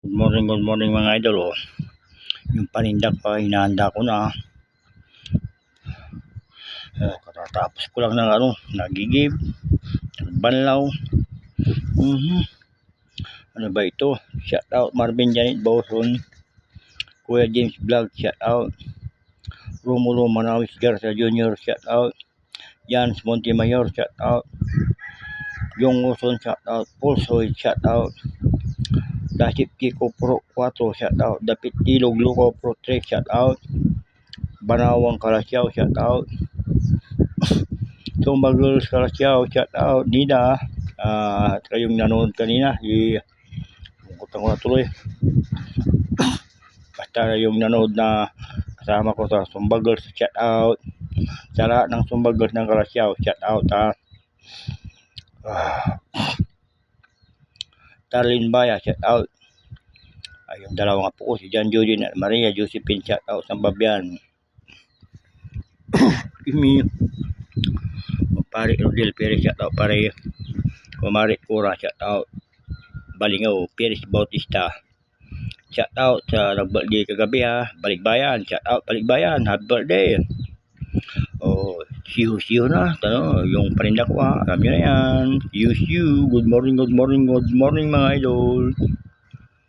Good morning, good morning mga idol. Oh. Yung paninda ko, hinahanda ko na. Oh, katatapos ko lang ng ano, nagigib, nagbanlaw. Mhm. Ano ba ito? Shout out Marvin Janet Bawson. Kuya James Vlog, shout out. Romulo Manawis Garza Jr., shout out. Jans Montemayor, shout out. Yung Uson, shout out. Pulsoy, shout out. Dasip Kiko Pro 4, shout out. Dapit Ilog Luko Pro 3, shout out. Banawang Kalasyaw, shout out. Tumba Girls Kalasyaw, shout out. Nida, ah, at kayong nanonood kanina, i Bungkutan ko na tuloy. Basta yung nanood na kasama ko sa Sumba Girls, shout out. Sa lahat ng Sumba Girls ng Kalasyaw, shout out ha. Ah. Darlene Baya, shout out. Ay, yung dalawang apo ko, si John Judin at Maria Josephine, shout out sa Babian. Kimi. Pare Rodel Perez, shout out pare. Kumari Kura, shout out. Balingaw, Perez Bautista. Shout out sa nag-birthday kagabi ha. Balikbayan, shout out Balikbayan. Happy birthday. Oh, siyo siyo na. Tano, yung paninda ko ha. Alam nyo na yan. Siyo siyo. Good morning, good morning, good morning mga idol.